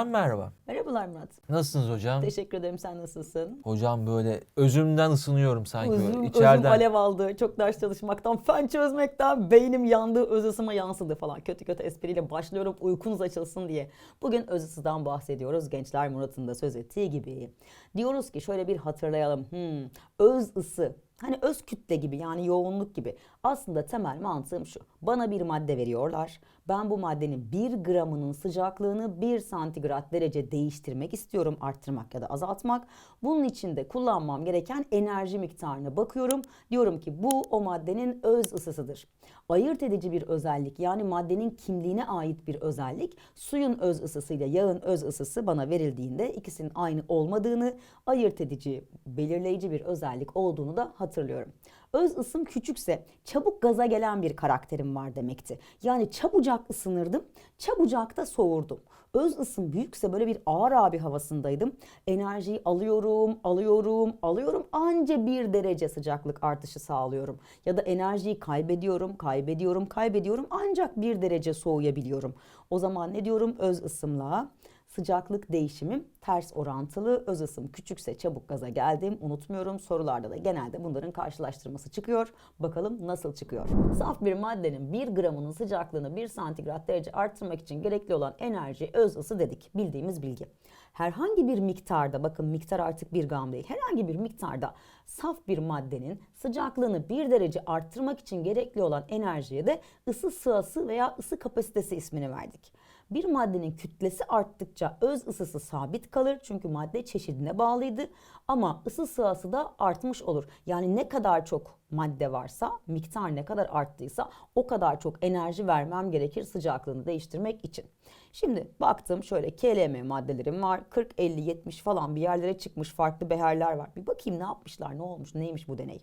Hocam merhaba. Merhabalar Murat. Nasılsınız hocam? Teşekkür ederim. Sen nasılsın? Hocam böyle özümden ısınıyorum sanki Özüm, böyle özüm alev aldı. Çok ders çalışmaktan, fen çözmekten beynim yandı, öz ısıma yansıdı falan. Kötü kötü espriyle başlıyorum uykunuz açılsın diye. Bugün öz ısıdan bahsediyoruz. Gençler Murat'ın da söz ettiği gibi. Diyoruz ki şöyle bir hatırlayalım. Hmm, öz ısı. Hani öz kütle gibi yani yoğunluk gibi. Aslında temel mantığım şu. Bana bir madde veriyorlar. Ben bu maddenin bir gramının sıcaklığını bir santigrat derece değiştirmek istiyorum. Arttırmak ya da azaltmak. Bunun için de kullanmam gereken enerji miktarına bakıyorum. Diyorum ki bu o maddenin öz ısısıdır. Ayırt edici bir özellik yani maddenin kimliğine ait bir özellik suyun öz ısısıyla yağın öz ısısı bana verildiğinde ikisinin aynı olmadığını ayırt edici, belirleyici bir özellik olduğunu da hatırlıyorum. Öz ısım küçükse çabuk gaza gelen bir karakterim var demekti. Yani çabucak ısınırdım, çabucak da soğurdum. Öz ısım büyükse böyle bir ağır abi havasındaydım. Enerjiyi alıyorum, alıyorum, alıyorum. Anca bir derece sıcaklık artışı sağlıyorum. Ya da enerjiyi kaybediyorum, kaybediyorum, kaybediyorum. Ancak bir derece soğuyabiliyorum. O zaman ne diyorum? Öz ısımla sıcaklık değişimim ters orantılı. Öz ısım küçükse çabuk gaza geldim. Unutmuyorum. Sorularda da genelde bunların karşılaştırması çıkıyor. Bakalım nasıl çıkıyor? Saf bir maddenin 1 gramının sıcaklığını 1 santigrat derece arttırmak için gerekli olan enerji öz ısı dedik. Bildiğimiz bilgi. Herhangi bir miktarda bakın miktar artık bir gram değil. Herhangi bir miktarda saf bir maddenin sıcaklığını 1 derece arttırmak için gerekli olan enerjiye de ısı sığası veya ısı kapasitesi ismini verdik. Bir maddenin kütlesi arttıkça öz ısısı sabit kalır çünkü madde çeşidine bağlıydı ama ısı sığası da artmış olur. Yani ne kadar çok madde varsa, miktar ne kadar arttıysa o kadar çok enerji vermem gerekir sıcaklığını değiştirmek için. Şimdi baktım şöyle KLM maddelerim var. 40, 50, 70 falan bir yerlere çıkmış farklı beherler var. Bir bakayım ne yapmışlar, ne olmuş, neymiş bu deney.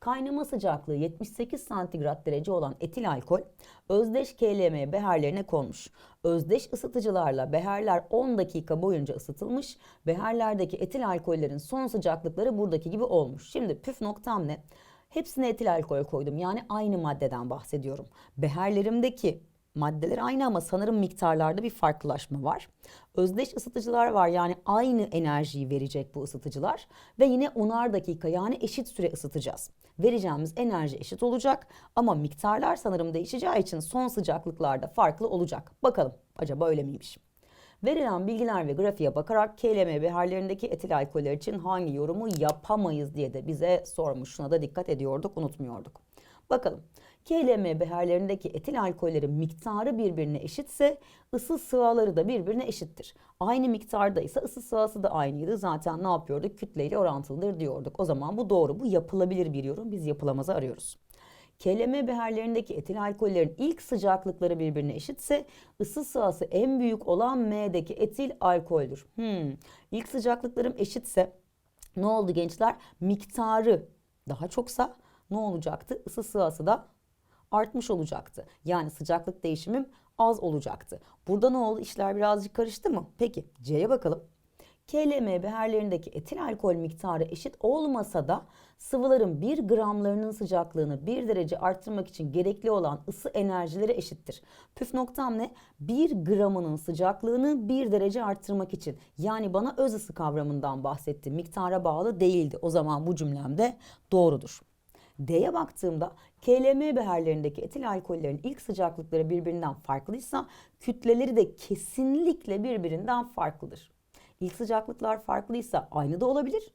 Kaynama sıcaklığı 78 santigrat derece olan etil alkol özdeş KLM beherlerine konmuş. Özdeş ısıtıcılarla beherler 10 dakika boyunca ısıtılmış. Beherlerdeki etil alkollerin son sıcaklıkları buradaki gibi olmuş. Şimdi püf noktam ne? Hepsine etil alkol koydum. Yani aynı maddeden bahsediyorum. Beherlerimdeki maddeler aynı ama sanırım miktarlarda bir farklılaşma var. Özdeş ısıtıcılar var yani aynı enerjiyi verecek bu ısıtıcılar ve yine 10'ar dakika yani eşit süre ısıtacağız. Vereceğimiz enerji eşit olacak ama miktarlar sanırım değişeceği için son sıcaklıklarda farklı olacak. Bakalım acaba öyle miymiş? Verilen bilgiler ve grafiğe bakarak KLM beherlerindeki etil alkoller için hangi yorumu yapamayız diye de bize sormuş. Şuna da dikkat ediyorduk, unutmuyorduk. Bakalım. KLM beherlerindeki etil alkollerin miktarı birbirine eşitse ısı sıvaları da birbirine eşittir. Aynı miktarda ise ısı sıvası da aynıydı. Zaten ne yapıyorduk? Kütleyle orantılıdır diyorduk. O zaman bu doğru. Bu yapılabilir bir yorum. Biz yapılamazı arıyoruz. KLM beherlerindeki etil alkollerin ilk sıcaklıkları birbirine eşitse ısı sırası en büyük olan M'deki etil alkoldür. Hmm. İlk sıcaklıklarım eşitse ne oldu gençler? Miktarı daha çoksa ne olacaktı? Isı sırası da artmış olacaktı. Yani sıcaklık değişimim az olacaktı. Burada ne oldu? İşler birazcık karıştı mı? Peki C'ye bakalım. KLM beherlerindeki etil alkol miktarı eşit olmasa da sıvıların 1 gramlarının sıcaklığını 1 derece arttırmak için gerekli olan ısı enerjileri eşittir. Püf noktam ne? 1 gramının sıcaklığını 1 derece arttırmak için. Yani bana öz ısı kavramından bahsetti. Miktara bağlı değildi. O zaman bu cümlemde doğrudur. D'ye baktığımda KLM beherlerindeki etil alkollerin ilk sıcaklıkları birbirinden farklıysa kütleleri de kesinlikle birbirinden farklıdır. İlk sıcaklıklar farklıysa aynı da olabilir,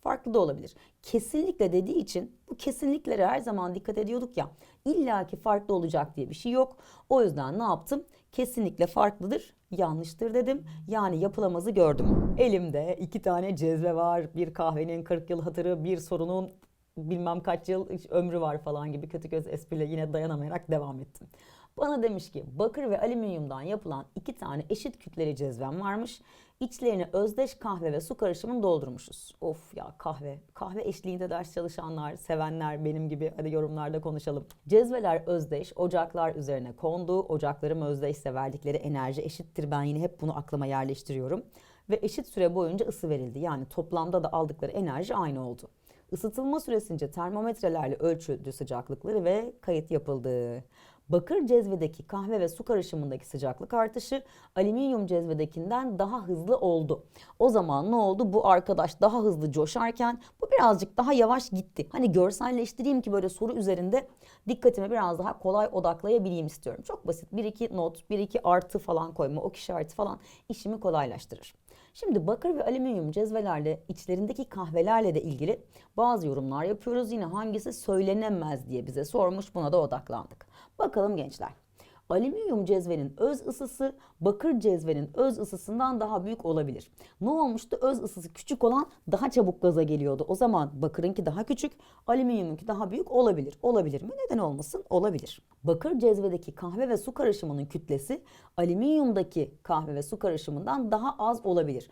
farklı da olabilir. Kesinlikle dediği için bu kesinliklere her zaman dikkat ediyorduk ya. illaki farklı olacak diye bir şey yok. O yüzden ne yaptım? Kesinlikle farklıdır, yanlıştır dedim. Yani yapılamazı gördüm. Elimde iki tane cezve var. Bir kahvenin 40 yıl hatırı, bir sorunun bilmem kaç yıl ömrü var falan gibi kötü göz espriyle yine dayanamayarak devam ettim. Bana demiş ki bakır ve alüminyumdan yapılan iki tane eşit kütleli cezvem varmış. İçlerine özdeş kahve ve su karışımını doldurmuşuz. Of ya kahve. Kahve eşliğinde ders çalışanlar, sevenler benim gibi hadi yorumlarda konuşalım. Cezveler özdeş, ocaklar üzerine kondu. Ocaklarım özdeşse verdikleri enerji eşittir. Ben yine hep bunu aklıma yerleştiriyorum. Ve eşit süre boyunca ısı verildi. Yani toplamda da aldıkları enerji aynı oldu. Isıtılma süresince termometrelerle ölçüldü sıcaklıkları ve kayıt yapıldı. Bakır cezvedeki kahve ve su karışımındaki sıcaklık artışı alüminyum cezvedekinden daha hızlı oldu. O zaman ne oldu? Bu arkadaş daha hızlı coşarken bu birazcık daha yavaş gitti. Hani görselleştireyim ki böyle soru üzerinde dikkatimi biraz daha kolay odaklayabileyim istiyorum. Çok basit. Bir iki not, bir iki artı falan koyma, ok işareti falan işimi kolaylaştırır. Şimdi bakır ve alüminyum cezvelerle içlerindeki kahvelerle de ilgili bazı yorumlar yapıyoruz. Yine hangisi söylenemez diye bize sormuş. Buna da odaklandık. Bakalım gençler. Alüminyum cezvenin öz ısısı bakır cezvenin öz ısısından daha büyük olabilir. Ne olmuştu? Öz ısısı küçük olan daha çabuk gaza geliyordu. O zaman bakırınki daha küçük, alüminyumunki daha büyük olabilir. Olabilir mi? Neden olmasın? Olabilir. Bakır cezvedeki kahve ve su karışımının kütlesi alüminyumdaki kahve ve su karışımından daha az olabilir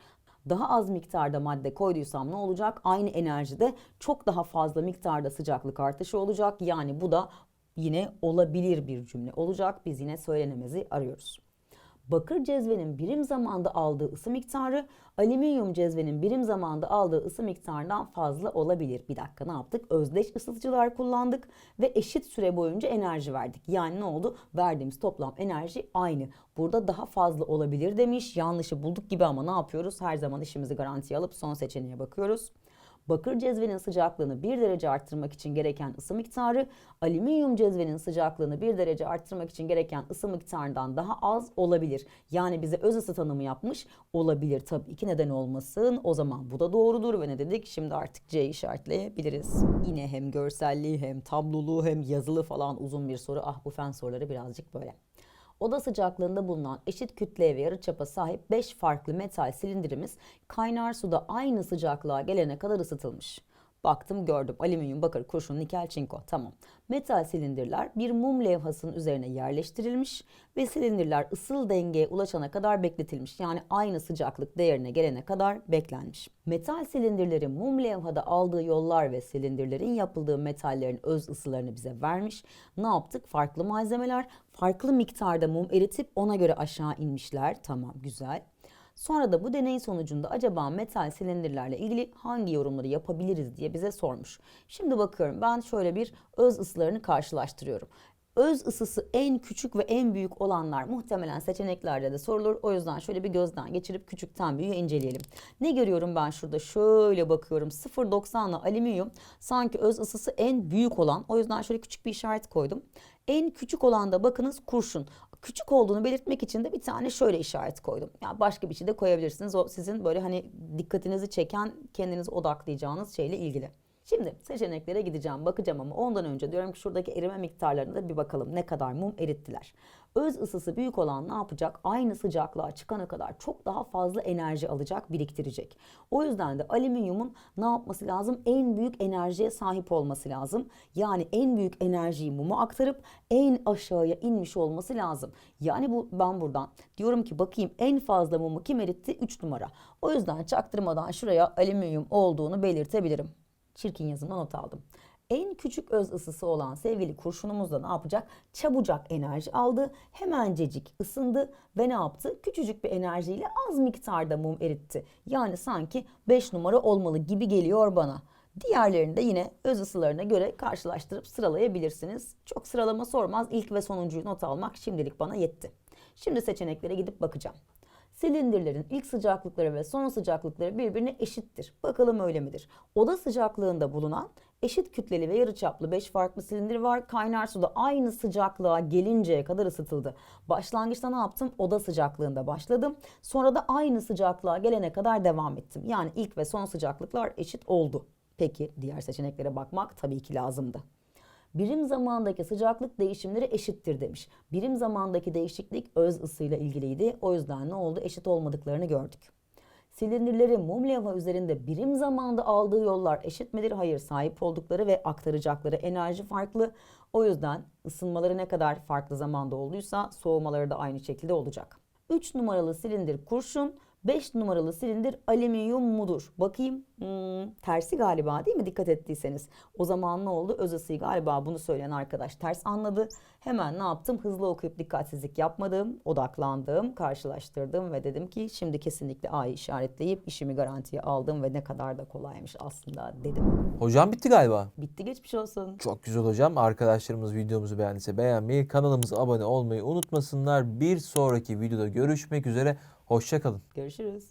daha az miktarda madde koyduysam ne olacak? Aynı enerjide çok daha fazla miktarda sıcaklık artışı olacak. Yani bu da yine olabilir bir cümle olacak. Biz yine söylenemezi arıyoruz. Bakır cezvenin birim zamanda aldığı ısı miktarı alüminyum cezvenin birim zamanda aldığı ısı miktarından fazla olabilir. Bir dakika ne yaptık? Özdeş ısıtıcılar kullandık ve eşit süre boyunca enerji verdik. Yani ne oldu? Verdiğimiz toplam enerji aynı. Burada daha fazla olabilir demiş. Yanlışı bulduk gibi ama ne yapıyoruz? Her zaman işimizi garantiye alıp son seçeneğe bakıyoruz. Bakır cezvenin sıcaklığını 1 derece arttırmak için gereken ısı miktarı, alüminyum cezvenin sıcaklığını 1 derece arttırmak için gereken ısı miktarından daha az olabilir. Yani bize öz ısı tanımı yapmış olabilir. Tabii ki neden olmasın. O zaman bu da doğrudur ve ne dedik? Şimdi artık C işaretleyebiliriz. Yine hem görselliği hem tablolu hem yazılı falan uzun bir soru. Ah bu fen soruları birazcık böyle. Oda sıcaklığında bulunan eşit kütleye ve yarıçapa sahip 5 farklı metal silindirimiz kaynar suda aynı sıcaklığa gelene kadar ısıtılmış. Baktım gördüm alüminyum, bakır, kurşun, nikel, çinko tamam. Metal silindirler bir mum levhasının üzerine yerleştirilmiş ve silindirler ısıl dengeye ulaşana kadar bekletilmiş. Yani aynı sıcaklık değerine gelene kadar beklenmiş. Metal silindirlerin mum levhada aldığı yollar ve silindirlerin yapıldığı metallerin öz ısılarını bize vermiş. Ne yaptık? Farklı malzemeler, farklı miktarda mum eritip ona göre aşağı inmişler. Tamam güzel. Sonra da bu deney sonucunda acaba metal silindirlerle ilgili hangi yorumları yapabiliriz diye bize sormuş. Şimdi bakıyorum ben şöyle bir öz ısılarını karşılaştırıyorum. Öz ısısı en küçük ve en büyük olanlar muhtemelen seçeneklerde de sorulur. O yüzden şöyle bir gözden geçirip küçükten büyüğe inceleyelim. Ne görüyorum ben şurada? Şöyle bakıyorum. 0.90 ile alüminyum sanki öz ısısı en büyük olan. O yüzden şöyle küçük bir işaret koydum. En küçük olan da bakınız kurşun küçük olduğunu belirtmek için de bir tane şöyle işaret koydum. Ya yani başka bir şey de koyabilirsiniz. O sizin böyle hani dikkatinizi çeken, kendinizi odaklayacağınız şeyle ilgili. Şimdi seçeneklere gideceğim, bakacağım ama ondan önce diyorum ki şuradaki erime miktarlarına da bir bakalım. Ne kadar mum erittiler. Öz ısısı büyük olan ne yapacak? Aynı sıcaklığa çıkana kadar çok daha fazla enerji alacak, biriktirecek. O yüzden de alüminyumun ne yapması lazım? En büyük enerjiye sahip olması lazım. Yani en büyük enerjiyi mumu aktarıp en aşağıya inmiş olması lazım. Yani bu ben buradan diyorum ki bakayım en fazla mumu kim eritti? 3 numara. O yüzden çaktırmadan şuraya alüminyum olduğunu belirtebilirim. Çirkin yazımdan not aldım. En küçük öz ısısı olan sevgili kurşunumuz da ne yapacak? Çabucak enerji aldı, hemencecik ısındı ve ne yaptı? Küçücük bir enerjiyle az miktarda mum eritti. Yani sanki 5 numara olmalı gibi geliyor bana. Diğerlerini de yine öz ısılarına göre karşılaştırıp sıralayabilirsiniz. Çok sıralama sormaz. İlk ve sonuncuyu not almak şimdilik bana yetti. Şimdi seçeneklere gidip bakacağım. Silindirlerin ilk sıcaklıkları ve son sıcaklıkları birbirine eşittir. Bakalım öyle midir? Oda sıcaklığında bulunan eşit kütleli ve yarıçaplı 5 farklı silindir var. Kaynar suda aynı sıcaklığa gelinceye kadar ısıtıldı. Başlangıçta ne yaptım? Oda sıcaklığında başladım. Sonra da aynı sıcaklığa gelene kadar devam ettim. Yani ilk ve son sıcaklıklar eşit oldu. Peki diğer seçeneklere bakmak tabii ki lazımdı. Birim zamandaki sıcaklık değişimleri eşittir demiş. Birim zamandaki değişiklik öz ısıyla ilgiliydi. O yüzden ne oldu? Eşit olmadıklarını gördük. Silindirlerin mum levha üzerinde birim zamanda aldığı yollar eşit midir? Hayır. Sahip oldukları ve aktaracakları enerji farklı. O yüzden ısınmaları ne kadar farklı zamanda olduysa soğumaları da aynı şekilde olacak. 3 numaralı silindir kurşun 5 numaralı silindir alüminyum mudur? Bakayım. Hmm, tersi galiba değil mi? Dikkat ettiyseniz. O zaman ne oldu? Öz ısıyı galiba bunu söyleyen arkadaş ters anladı. Hemen ne yaptım? Hızlı okuyup dikkatsizlik yapmadım. Odaklandım, karşılaştırdım ve dedim ki şimdi kesinlikle A'yı işaretleyip işimi garantiye aldım ve ne kadar da kolaymış aslında dedim. Hocam bitti galiba. Bitti geçmiş olsun. Çok güzel hocam. Arkadaşlarımız videomuzu beğendiyse beğenmeyi, kanalımıza abone olmayı unutmasınlar. Bir sonraki videoda görüşmek üzere. Hoşçakalın. Görüşürüz.